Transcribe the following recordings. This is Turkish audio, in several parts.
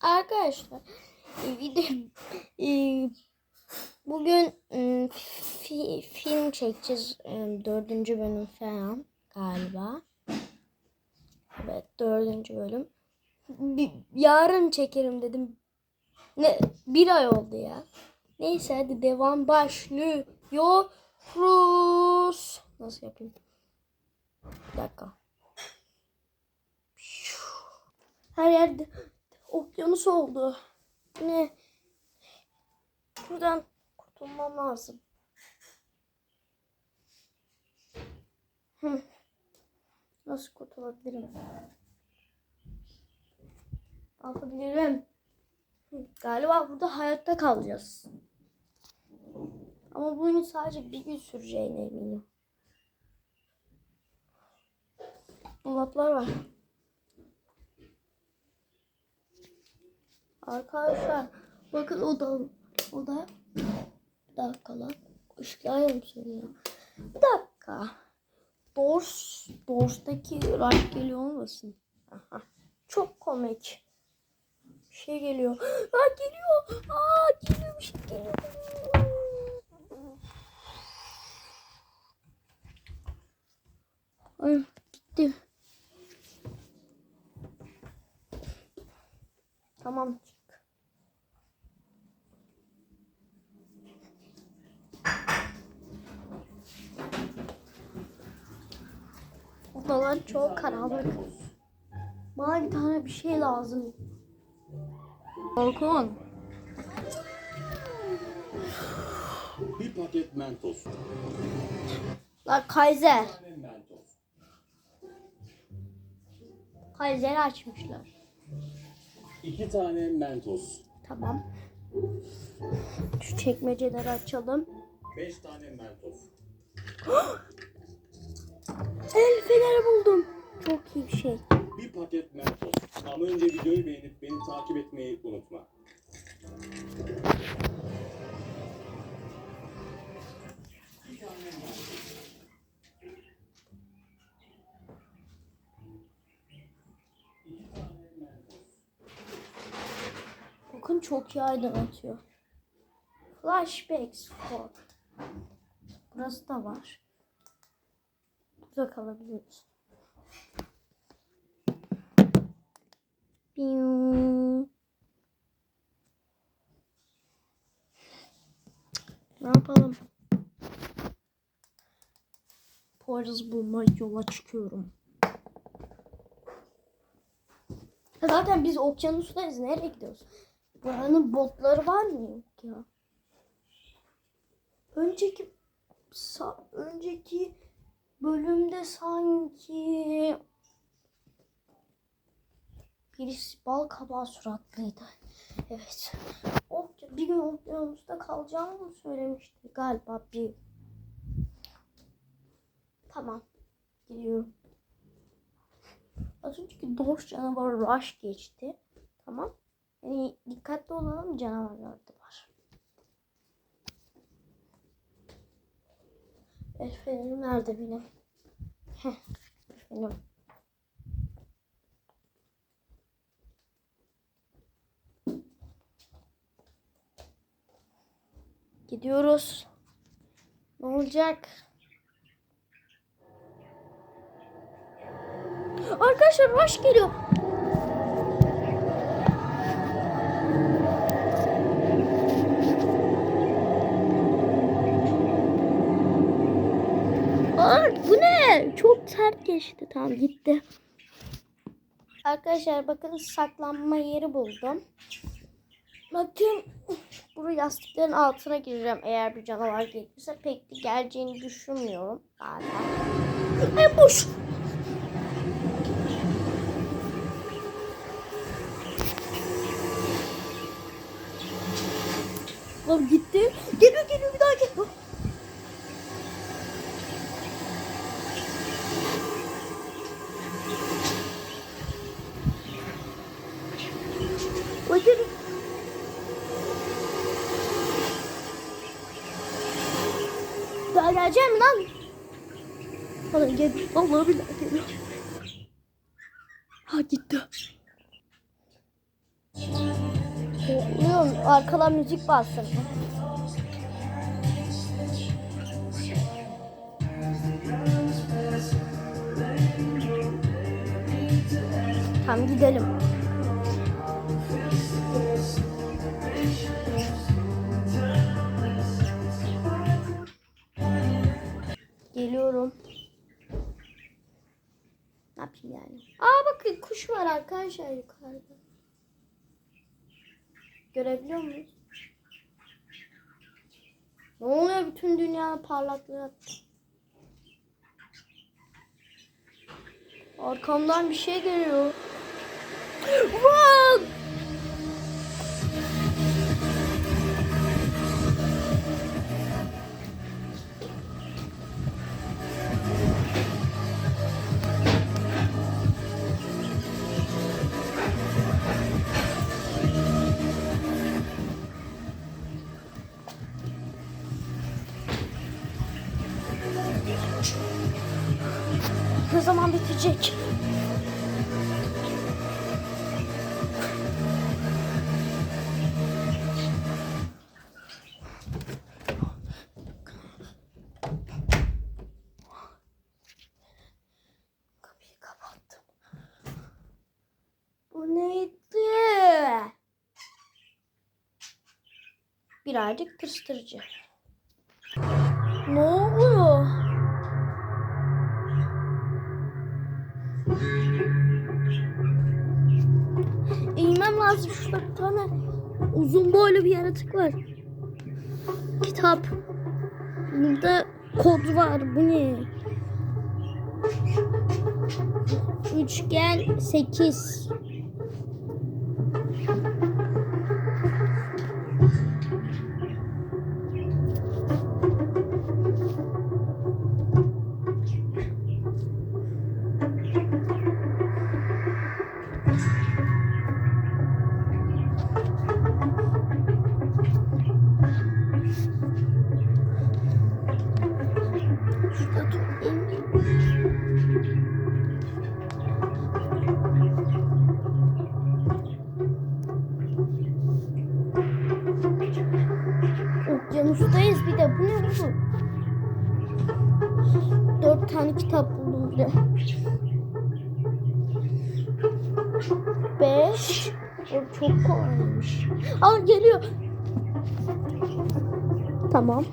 Arkadaşlar video e, bugün e, fi- film çekeceğiz E, dördüncü bölüm falan galiba. Evet dördüncü bölüm. Yarın çekerim dedim. Ne bir ay oldu ya. Neyse hadi devam başlıyoruz. Nasıl yapayım? Bir dakika. Her yerde okyanus oldu. Ne? Buradan kurtulmam lazım. Nasıl kurtulabilirim? Yapabilirim. Galiba burada hayatta kalacağız. Ama bu oyun sadece bir gün süreceğine eminim. Dolaplar var. Arkadaşlar bakın oda oda bir dakika lan ışıklayalım söylüyorum. Bir dakika. Dors Dors'taki raş geliyor olmasın? Aha. Çok komik. Bir şey geliyor. Aa geliyor. Aa geliyor bir şey geliyor. Ay gitti. Tamam çık. Odalar çok karanlık. Bana bir tane bir şey lazım. Balkon. Bir paket Mentos. La Kaiser. Kaiser'i açmışlar. İki tane Mentos. Tamam. Şu çekmeceleri açalım. Beş tane Mentos. El feneri buldum. Çok iyi bir şey. Bir paket Mentos. Ama önce videoyu beğenip beni takip etmeyi unutma. Bakın çok iyi aydınlatıyor. Flashbacks for. Burası da var. Burada kalabiliyoruz. Piu. Ne yapalım? Poyraz bulma yola çıkıyorum. Zaten biz okyanustayız. Nereye gidiyoruz? Buranın botları var mı yok ya? Önceki önceki bölümde sanki birisi bal kabağı suratlıydı. Evet. O bir gün okyanusta kalacağımı mı söylemişti galiba bir. Tamam. Gidiyorum. Az önceki Doors canavarı Rush geçti. Tamam. Yani dikkatli olalım canavarlar da var. El fenerim nerede benim? Heh, benim. Gidiyoruz. Ne olacak? Arkadaşlar rush geliyor. Aa, bu ne? Çok sert geçti. Tamam gitti. Arkadaşlar bakın saklanma yeri buldum. Bakın bu yastıkların altına gireceğim eğer bir canavar gelirse pek de geleceğini düşünmüyorum galiba. Ay boş. Lan gitti. Geliyor geliyor bir daha geliyor. Bakın. Daha geleceğim lan? Bana gel. Vallahi billahi geliyor. Ha gitti. Biliyorum arkadan müzik bassın. Tamam gidelim. Yapayım yani? Aa bakın kuş var arkadaşlar yukarıda. Görebiliyor muyuz? Ne oluyor bütün dünyanın parlaklığı? Arkamdan bir şey geliyor. Vaa! Bitecek? Kapıyı kapattım. Bu neydi? Birazcık kıstırıcı. Ne oluyor? Eğmem lazım. Şurada bir tane uzun boylu bir yaratık var. Kitap. Burada kod var. Bu ne? Üçgen 8. Okyanustayız bir de. Bu ne oğlum? Dört tane kitap buldum bir de. Beş. O çok kolaymış. Al geliyor. Tamam.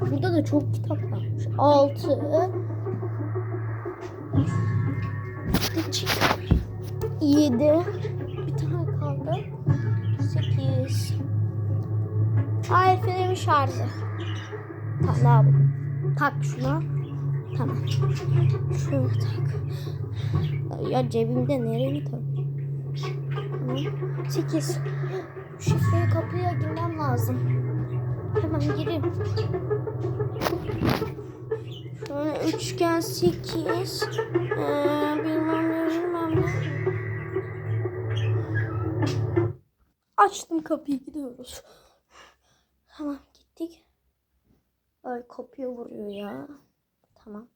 Burada da çok kitap varmış. Altı. Yedi. Bir tane kaldı. Sekiz. Ay film şarjı. Tamam daha bu. Tak şuna. Tamam. Şunu tak. Ya cebimde nereye tak? Tamam. Sekiz. Şifreyi kapıya girmem lazım. Hemen gireyim. Şöyle üçgen sekiz. Ee, bilmem ne bilmem ne. Açtım kapıyı gidiyoruz. Tamam gittik. Ay kapıya vuruyor ya. Tamam.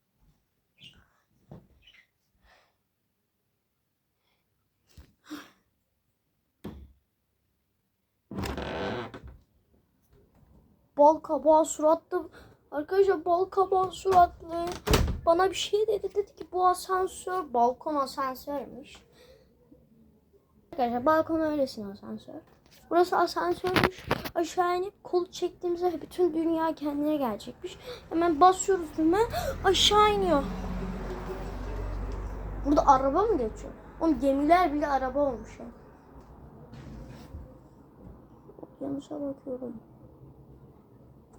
Bal kabağı suratlı. Arkadaşlar bal kabağı suratlı. Bana bir şey dedi. Dedi ki bu asansör balkon asansörmüş. Arkadaşlar balkon öylesin asansör. Burası asansörmüş. Aşağı inip kolu çektiğimizde bütün dünya kendine gelecekmiş. Hemen basıyoruz düğme aşağı iniyor. Burada araba mı geçiyor? Oğlum gemiler bile araba olmuş ya. Okyanusa bakıyorum.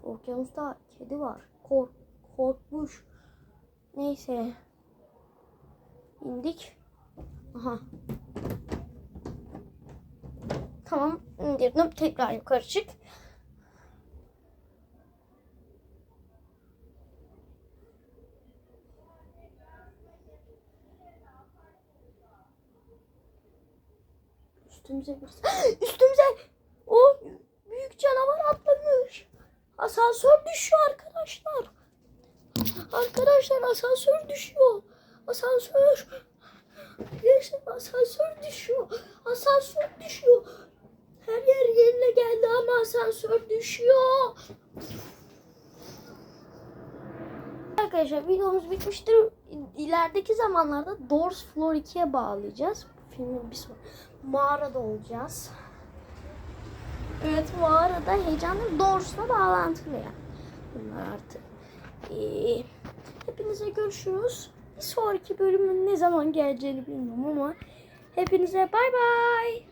Okyanusta kedi var. Kork, korkmuş. Neyse. İndik. Aha. Tamam indirdim. Tekrar yukarı çık. Üstümüze bir... Üstümüze o büyük canavar atlamış. Asansör düşüyor arkadaşlar. Arkadaşlar asansör düşüyor. Asansör. Asansör düşüyor. Asansör düşüyor. Asansör düşüyor. Arkadaşlar videomuz bitmiştir. İlerideki zamanlarda Doors Floor 2'ye bağlayacağız. Filmin bir son. Mağarada olacağız. Evet mağarada heyecanlı Doors'la bağlantılı yani. Bunlar artık. Ee, hepinize görüşürüz. Bir sonraki bölümün ne zaman geleceğini bilmiyorum ama hepinize bay bay.